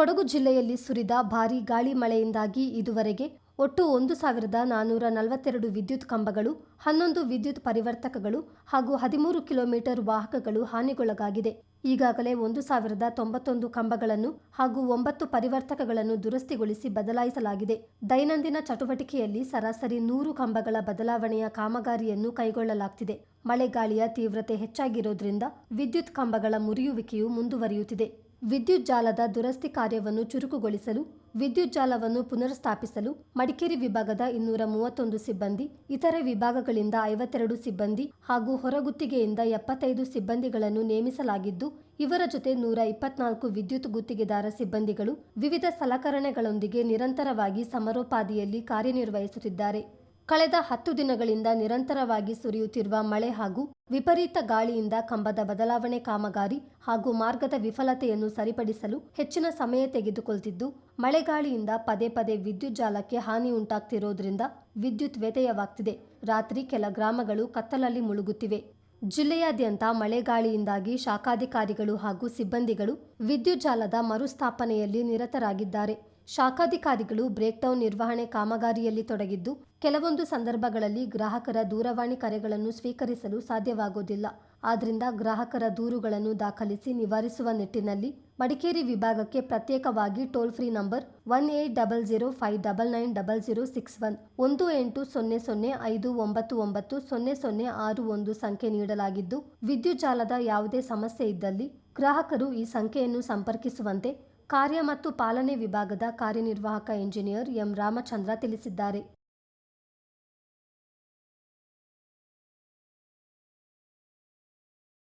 ಕೊಡಗು ಜಿಲ್ಲೆಯಲ್ಲಿ ಸುರಿದ ಭಾರೀ ಗಾಳಿ ಮಳೆಯಿಂದಾಗಿ ಇದುವರೆಗೆ ಒಟ್ಟು ಒಂದು ಸಾವಿರದ ನಾನ್ನೂರ ನಲವತ್ತೆರಡು ವಿದ್ಯುತ್ ಕಂಬಗಳು, ಹನ್ನೊಂದು ವಿದ್ಯುತ್ ಪರಿವರ್ತಕಗಳು ಹಾಗೂ ಹದಿಮೂರು ಕಿಲೋಮೀಟರ್ ವಾಹಕಗಳು ಹಾನಿಗೊಳಗಾಗಿದೆ. ಈಗಾಗಲೇ ಒಂದು ಸಾವಿರದ ತೊಂಬತ್ತೊಂದು ಕಂಬಗಳನ್ನು ಹಾಗೂ ಒಂಬತ್ತು ಪರಿವರ್ತಕಗಳನ್ನು ದುರಸ್ತಿಗೊಳಿಸಿ ಬದಲಾಯಿಸಲಾಗಿದೆ. ದೈನಂದಿನ ಚಟುವಟಿಕೆಯಲ್ಲಿ ಸರಾಸರಿ ನೂರು ಕಂಬಗಳ ಬದಲಾವಣೆಯ ಕಾಮಗಾರಿಯನ್ನು ಕೈಗೊಳ್ಳಲಾಗ್ತಿದೆ. ಮಳೆಗಾಳಿಯ ತೀವ್ರತೆ ಹೆಚ್ಚಾಗಿರೋದ್ರಿಂದ ವಿದ್ಯುತ್ ಕಂಬಗಳ ಮುರಿಯುವಿಕೆಯು ಮುಂದುವರಿಯುತ್ತಿದೆ. ವಿದ್ಯುತ್ ಜಾಲದ ದುರಸ್ತಿ ಕಾರ್ಯವನ್ನು ಚುರುಕುಗೊಳಿಸಲು, ವಿದ್ಯುತ್ ಜಾಲವನ್ನು ಪುನರ್ಸ್ಥಾಪಿಸಲು ಮಡಿಕೇರಿ ವಿಭಾಗದ ಇನ್ನೂರ ಮೂವತ್ತೊಂದು ಸಿಬ್ಬಂದಿ, ಇತರೆ ವಿಭಾಗಗಳಿಂದ ಐವತ್ತೆರಡು ಸಿಬ್ಬಂದಿ ಹಾಗೂ ಹೊರಗುತ್ತಿಗೆಯಿಂದ ಎಪ್ಪತ್ತೈದು ಸಿಬ್ಬಂದಿಗಳನ್ನು ನೇಮಿಸಲಾಗಿದ್ದು, ಇವರ ಜೊತೆ ನೂರ ಇಪ್ಪತ್ನಾಲ್ಕು ವಿದ್ಯುತ್ ಗುತ್ತಿಗೆದಾರ ಸಿಬ್ಬಂದಿಗಳು ವಿವಿಧ ಸಲಕರಣೆಗಳೊಂದಿಗೆ ನಿರಂತರವಾಗಿ ಸಮರೋಪಾದಿಯಲ್ಲಿ ಕಾರ್ಯನಿರ್ವಹಿಸುತ್ತಿದ್ದಾರೆ. ಕಳೆದ ಹತ್ತು ದಿನಗಳಿಂದ ನಿರಂತರವಾಗಿ ಸುರಿಯುತ್ತಿರುವ ಮಳೆ ಹಾಗೂ ವಿಪರೀತ ಗಾಳಿಯಿಂದ ಕಂಬದ ಬದಲಾವಣೆ ಕಾಮಗಾರಿ ಹಾಗೂ ಮಾರ್ಗದ ವಿಫಲತೆಯನ್ನು ಸರಿಪಡಿಸಲು ಹೆಚ್ಚಿನ ಸಮಯ ತೆಗೆದುಕೊಳ್ತಿದ್ದು, ಮಳೆಗಾಳಿಯಿಂದ ಪದೇ ಪದೇ ವಿದ್ಯುತ್ ಜಾಲಕ್ಕೆ ಹಾನಿ ಉಂಟಾಗ್ತಿರೋದ್ರಿಂದ ವಿದ್ಯುತ್ ವ್ಯತ್ಯಯವಾಗ್ತಿದೆ. ರಾತ್ರಿ ಕೆಲ ಗ್ರಾಮಗಳು ಕತ್ತಲಲ್ಲಿ ಮುಳುಗುತ್ತಿವೆ. ಜಿಲ್ಲೆಯಾದ್ಯಂತ ಮಳೆಗಾಳಿಯಿಂದಾಗಿ ಶಾಖಾಧಿಕಾರಿಗಳು ಹಾಗೂ ಸಿಬ್ಬಂದಿಗಳು ವಿದ್ಯುತ್ ಜಾಲದ ಮರುಸ್ಥಾಪನೆಯಲ್ಲಿ ನಿರತರಾಗಿದ್ದಾರೆ. ಶಾಖಾಧಿಕಾರಿಗಳು ಬ್ರೇಕ್ಡೌನ್ ನಿರ್ವಹಣೆ ಕಾಮಗಾರಿಯಲ್ಲಿ ತೊಡಗಿದ್ದು, ಕೆಲವೊಂದು ಸಂದರ್ಭಗಳಲ್ಲಿ ಗ್ರಾಹಕರ ದೂರವಾಣಿ ಕರೆಗಳನ್ನು ಸ್ವೀಕರಿಸಲು ಸಾಧ್ಯವಾಗುವುದಿಲ್ಲ. ಆದ್ದರಿಂದ ಗ್ರಾಹಕರ ದೂರುಗಳನ್ನು ದಾಖಲಿಸಿ ನಿವಾರಿಸುವ ನಿಟ್ಟಿನಲ್ಲಿ ಮಡಿಕೇರಿ ವಿಭಾಗಕ್ಕೆ ಪ್ರತ್ಯೇಕವಾಗಿ toll free number one eight double zero five double nine double zero six one, ಒಂದು ಎಂಟು ಸೊನ್ನೆ ಸೊನ್ನೆ ಐದು ಒಂಬತ್ತು ಒಂಬತ್ತು ಸೊನ್ನೆ ಸೊನ್ನೆ ಆರು ಒಂದು ಸಂಖ್ಯೆ ನೀಡಲಾಗಿದ್ದು, ವಿದ್ಯುತ್ ಜಾಲದ ಯಾವುದೇ ಸಮಸ್ಯೆ ಇದ್ದಲ್ಲಿ ಗ್ರಾಹಕರು ಈ ಸಂಖ್ಯೆಯನ್ನು ಸಂಪರ್ಕಿಸುವಂತೆ ಕಾರ್ಯ ಮತ್ತು ಪಾಲನೆ ವಿಭಾಗದ ಕಾರ್ಯನಿರ್ವಾಹಕ ಇಂಜಿನಿಯರ್ ಎಂ ರಾಮಚಂದ್ರ ತಿಳಿಸಿದ್ದಾರೆ.